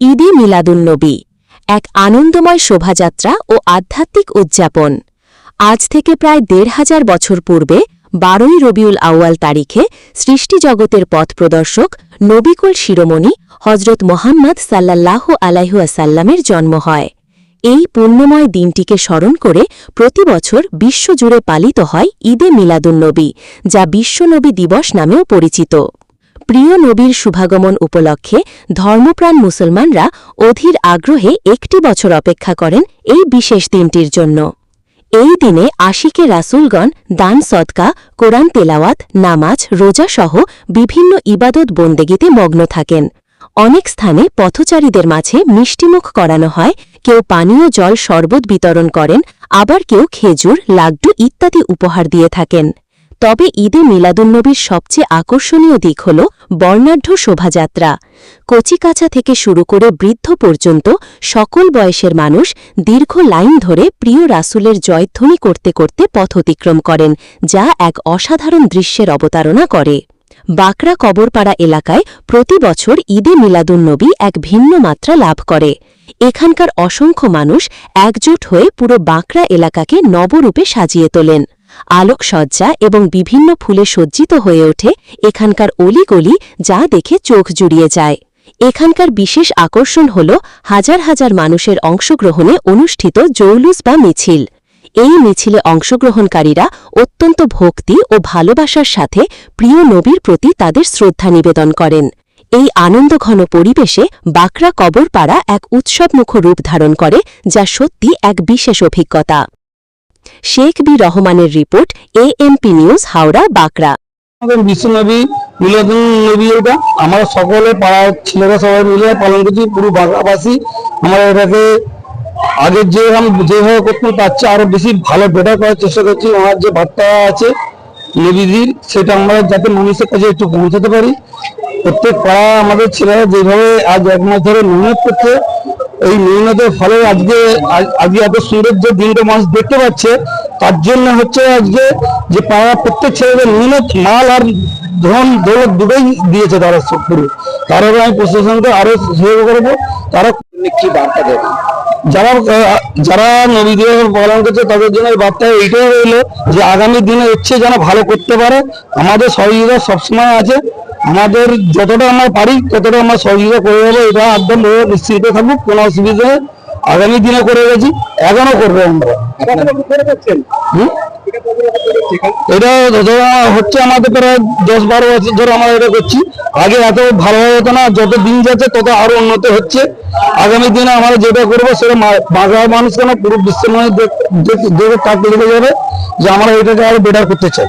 ঈদে মিলাদুন্নবী এক আনন্দময় শোভাযাত্রা ও আধ্যাত্মিক উদযাপন। আজ থেকে প্রায় দেড় হাজার বছর পূর্বে, বারোই রবিউল আউয়াল তারিখে সৃষ্টিজগতের পথ প্রদর্শক নবিকুল শিরোমণি হজরত মোহাম্মদ সাল্লাল্লাহ আলাইহুয়াসাল্লামের জন্ম হয়। এই পুণ্যময় দিনটিকে স্মরণ করে প্রতি বছর বিশ্বজুড়ে পালিত হয় ঈদে মিলাদুন্নবী যা বিশ্বনবী দিবস নামেও পরিচিত। প্রিয় নবীর শুভাগমন উপলক্ষে ধর্মপ্রাণ মুসলমানরা অধীর আগ্রহে একটি বছর অপেক্ষা করেন এই বিশেষ দিনটির জন্য। এই দিনে আশিকে রাসুলগণ দান সদকা, কোরআন তেলাওয়াত, নামাজ রোজাসহ বিভিন্ন ইবাদত বন্দেগীতে মগ্ন থাকেন। অনেক স্থানে পথচারীদের মাঝে মিষ্টিমুখ করানো হয়, কেউ পানীয় জল শরবত বিতরণ করেন, আবার কেউ খেজুর, লাড্ডু ইত্যাদি উপহার দিয়ে থাকেন। তবে ঈদে মিলাদুন্নবীর সবচেয়ে আকর্ষণীয় দিক হল বর্ণাঢ্য শোভাযাত্রা। কচিকাচা থেকে শুরু করে বৃদ্ধ পর্যন্ত সকল বয়সের মানুষ দীর্ঘ লাইন ধরে প্রিয় রাসুলের জয়ধ্বনি করতে করতে পথ অতিক্রম করেন, যা এক অসাধারণ দৃশ্যের অবতারণা করে। বাকরা কবরপাড়া এলাকায় প্রতি বছর ঈদে মিলাদুন্নবী এক ভিন্ন মাত্রা লাভ করে। এখানকার অসংখ্য মানুষ একজোট হয়ে পুরো বাঁকড়া এলাকাকে নবরূপে সাজিয়ে তোলেন। আলোকসজ্জা এবং বিভিন্ন ফুলে সজ্জিত হয়ে ওঠে এখানকার অলিগলি যা দেখে চোখ জুড়িয়ে যায়। এখানকার বিশেষ আকর্ষণ হল হাজার হাজার মানুষের অংশগ্রহণে অনুষ্ঠিত জৌলুস বা মিছিল। এই মিছিলে অংশগ্রহণকারীরা অত্যন্ত ভক্তি ও ভালোবাসার সাথে প্রিয় নবীর প্রতি তাদের শ্রদ্ধা নিবেদন করেন। এই আনন্দঘন পরিবেশে বাকরা কবরপাড়া এক উৎসবমুখ রূপ ধারণ করে, যা সত্যি এক বিশেষ অভিজ্ঞতা। শেখ বি রহমানের report AMP news Howrah, Bankra. আমাদের বিশ্বনবী মিলাদুল নবী এটা। আমরা সকলে পাড়ার ছেলেরা সবাই মিলে পালন করছি, পুরো বাংলাবাসী আমরা এটাকে আগে যে আমি যেভাবে করতাম, তার চেয়ে আরও বেশি ভালো বেটার করার চেষ্টা করছি। আমার যে বার্তা আছে নবীজির, সেটা আমরা যাতে মানুষের কাছে একটু পৌঁছাতে পারি। প্রত্যেক পাড়া আমাদের ছেলেরা যেভাবে আজ এক মাস ধরে মেহনত করছে এই মেহনতের ফলে আজকে, আজ- আজকে এত সুন্দর যে দিনটা মানুষ দেখতে পাচ্ছে, তার জন্য হচ্ছে আজকে যে পাড়া প্রত্যেক ছেলেদের মেহনত মাল আর ধন দৌলত দুটোই দিয়েছে তারা পুরো তার উপরে আমি প্রশাসনকে আরও সহযোগ করব। তারা কি বার্তা দেবে? যারা যারা নবীদের পালন করছে তাদের জন্য এই বার্তা এইটাই রইল যে আগামী দিনে হচ্ছে যেন ভালো করতে পারে। আমাদের সহযোগিতা সবসময় আছে। আমাদের যতটা আমরা পারি ততটা আমরা সহযোগিতা করে দেবো এটা একদম নিশ্চিত থাকব কোনো অসুবিধা নেই। আগামী দিনে করে গেছি। এখনও করব আমরা? এটা ধরো হচ্ছে আমাদের প্রায় দশ বারো বছর ধরে আমরা এটা করছি। আগে এত ভালো হতো না, যত দিন যাচ্ছে তত আরও উন্নত হচ্ছে। আগামী দিনে আমরা যেটা করব সেটা বাংলার মানুষ কেন পুরো বিশ্বের মধ্যে দেখ- তাক লেগে যাবে, যে আমরা এটাকে আরও বেটার করতে চাই।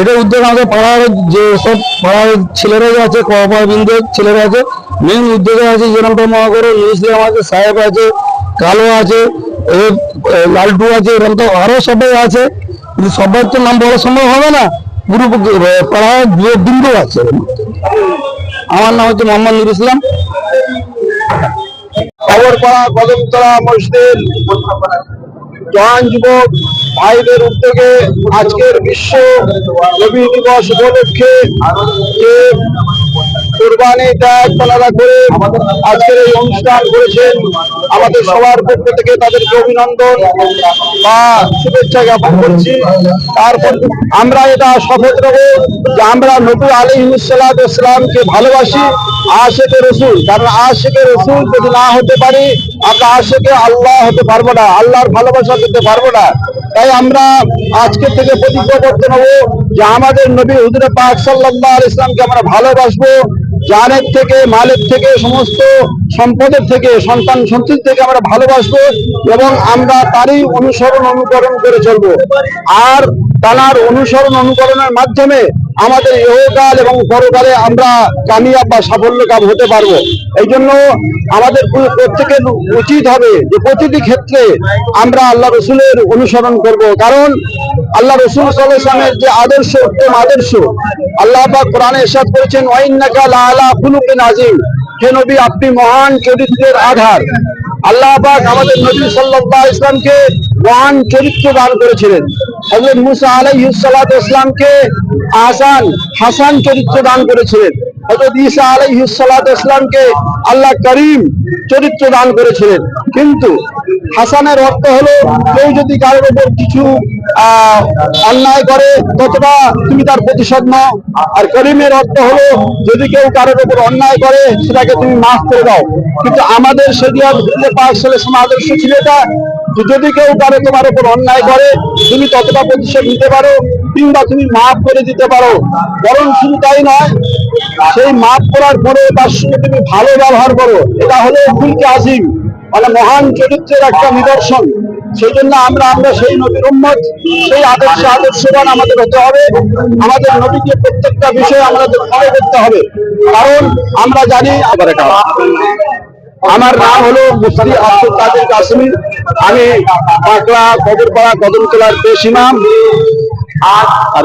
এটা উদ্যোগ আমাদের পাড়ার যে সব পাড়ার ছেলেরা আছে কপাবিন্দের ছেলেরা আছে। মেন উদ্যোগে আছে মনে করো ইসলাম আছে, সাহেব আছে, কালো আছে লালটু আছে এরকম তো আরও সবাই আছে কিন্তু সবার তো নাম বলা সম্ভব হবে না। পুরো এ, পাড়ার যে বিন্দু আছে। আমার নাম হচ্ছে মোহাম্মদ নুর ইসলাম। যুবক ভাইদের উদ্যোগে আজকের বিশ্ব নবী দিবস উপলক্ষে কোরবানি ত্যাগ পালনা করে আজকের এই অনুষ্ঠান করেছেন আমাদের সবার পক্ষ থেকে তাদেরকে অভিনন্দন। বা শুভেচ্ছা জ্ঞাপন করছি। তারপর আমরা এটা শপথ নেব যে আমরা নবী আলী ইসলামকে ভালোবাসি আশেকে রসুল। কারণ আশেকে রসুল যদি না হতে পারি, আমরা আশেকে আল্লাহ হতে পারব না, আল্লাহর ভালোবাসা পেতে পারব না। তাই আমরা আজকে থেকে প্রতিজ্ঞাবদ্ধ নেব যে আমাদের নবী হুজুর পাক আলাইহি ইসলামকে আমরা ভালোবাসবো জানের থেকে মালের থেকে, সমস্ত সম্পদের থেকে, সন্তান সন্ততি থেকে আমরা ভালোবাসবো এবং আমরা তারই অনুসরণ অনুকরণ করে চলবো। আর তার অনুসরণ অনুকরণের মাধ্যমে আমাদের ইহকাল এবং পরকালে আমরা কামিয়াব বা সাফল্য কাম হতে পারব। এই জন্য আমাদের প্রত্যেকের উচিত হবে যে প্রতিটি ক্ষেত্রে আমরা আল্লাহ রসুলের অনুসরণ করব। কারণ আল্লাহ রসুল সাল্লামের যে আদর্শ, উত্তম আদর্শ, আল্লাহ বা কোরআনে এসাদ করেছেন, ওয়াইন্নাকা আযীম। হে নবী, আপনি মহান চরিত্রের আধার। আল্লাহ পাক আমাদের নবী সাল্লাহ ইসলামকে মহান চরিত্র দান করেছিলেন। হজরত মুসা আলাই সালাতু ইসলামকে আসান হাসান চরিত্র দান করেছিলেন। হজরত ঈসা সালাতু ইসলামকে আল্লাহ করিম চরিত্র দান করেছিলেন। কিন্তু হাসানের অর্থ হলো, কেউ যদি কারোর উপর কিছু অন্যায় করে, ততটা তুমি তার প্রতিশোধ নাও। আর করিমের অর্থ হলো, যদি কেউ কারোর উপর অন্যায় করে, সেটাকে তুমি মাফ করে দাও। কিন্তু আমাদের শরিয়াত পাক সাল্লাল্লাহু আদর্শ ছিল এটা যদি কেউ কারও তোমার উপর অন্যায় করে, তুমি ততটা প্রতিশোধ নিতে পারো, কিংবা তুমি মাফ করে দিতে পারো। বরং শুধু তাই নয় সেই মাফ করার পরে তার সঙ্গে তুমি ভালো ব্যবহার করো। এটা হলো ফুলকে আজিম মানে মহান চরিত্রের একটা নিদর্শন। সেই জন্য আমরা আমরা সেই নবীর উম্মত, সেই আদর্শ আদর্শবান আমাদের হতে হবে। আমাদের নবীকে প্রত্যেকটা বিষয়ে আমাদের ফলো করতে হবে। কারণ আমরা জানি, আমার নাম হলো মুফতি আব্দুল কাদের কাশ্মীর। আমি পাকড়া কবরপাড়া কদমতলার পেশ ইমাম। আর আর।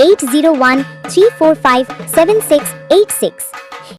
801 345 7686.